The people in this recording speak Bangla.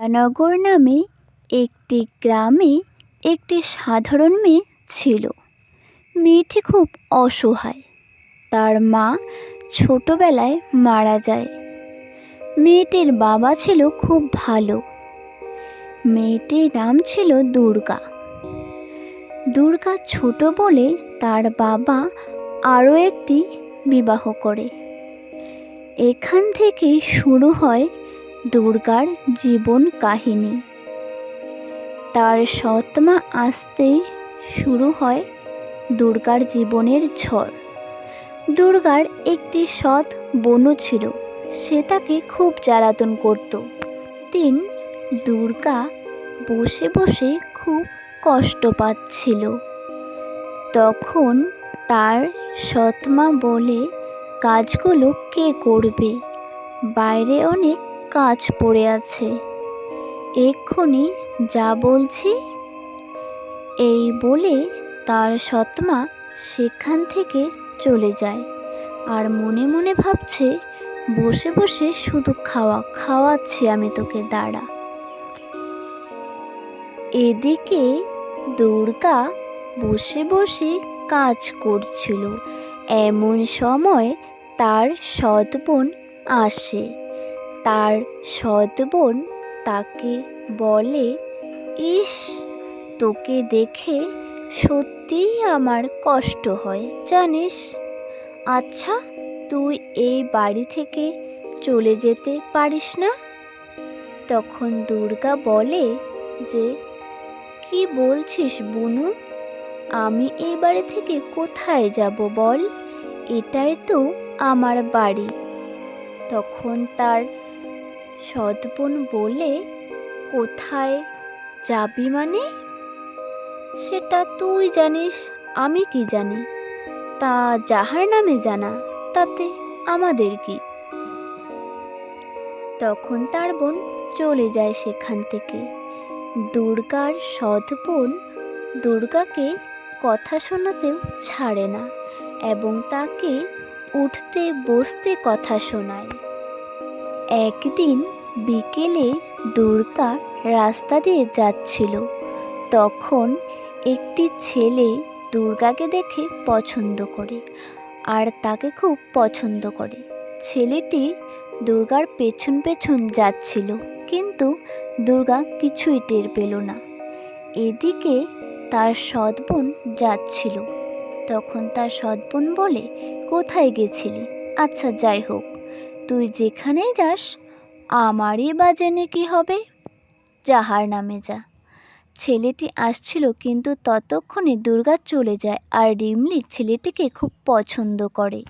নগর নামে একটি গ্রামে একটি সাধারণ মেয়ে ছিল। মেয়েটি খুব অসহায়। তার মা ছোটবেলায় মারা যায়। মেয়েটির বাবা ছিল খুব ভালো। মেয়েটির নাম ছিল দুর্গা। দুর্গা ছোট বলে তার বাবা আরও একটি বিবাহ করে। এখান থেকে শুরু হয় দুর্গার জীবন কাহিনী। তার সৎমা আসতে শুরু হয় দুর্গার জীবনের ঝড়। দুর্গার একটি সৎ বনু ছিল, সে তাকে খুব জ্বালাতন করত। তিন, দুর্গা বসে বসে খুব কষ্ট পাচ্ছিল। তখন তার সৎমা বলে, কাজগুলো কে করবে? বাইরে অনেক কাজ পড়ে আছে। এক্ষুনি যা বলছি, এই বলে তার সৎমা সেখান থেকে চলে যায় আর মনে মনে ভাবছে, বসে বসে শুধু খাওয়া, খাওয়াচ্ছি আমি তোকে, দাঁড়া। এদিকে দুর্গা বসে বসে কাজ করছিল। এমন সময় তার সৎ আসে। তার সৎ বোন তাকে বলে, ইস, তোকে দেখে সত্যিই আমার কষ্ট হয়, জানিস? আচ্ছা তুই এই বাড়ি থেকে চলে যেতে পারিস না? তখন দুর্গা বলে, যে, কি বলছিস বুনু? আমি এই বাড়ি থেকে কোথায় যাব বল? এটাই তো আমার বাড়ি। তখন তার সৎবোন বলে, কোথায় যাবি মানে? সেটা তুই জানিস, আমি কি জানি। তা যাহার নামে জানা, তাতে আমাদের কি? তখন তার বোন চলে যায় সেখান থেকে। দুর্গার সৎ দুর্গাকে কথা শোনাতেও ছাড়ে না এবং তাকে উঠতে বসতে কথা শোনায়। একদিন বিকেলে দুর্গা রাস্তা দিয়ে যাচ্ছিল। তখন একটি ছেলে দুর্গাকে দেখে পছন্দ করে আর তাকে খুব পছন্দ করে। ছেলেটি দুর্গার পেছন পেছন যাচ্ছিল, কিন্তু দুর্গা কিছুই টের পেল না। এদিকে তার সৎবোন যাচ্ছিল। তখন তার সৎবোন বলে, কোথায় গেছিলি? আচ্ছা যাই হোক, তুই যেখানেই যাস আমারই বা জেনে কী হবে? যাহার নামে যা। ছেলেটি আসছিল, কিন্তু ততক্ষণে দুর্গা চলে যায়, আর রিমলি ছেলেটিকে খুব পছন্দ করে।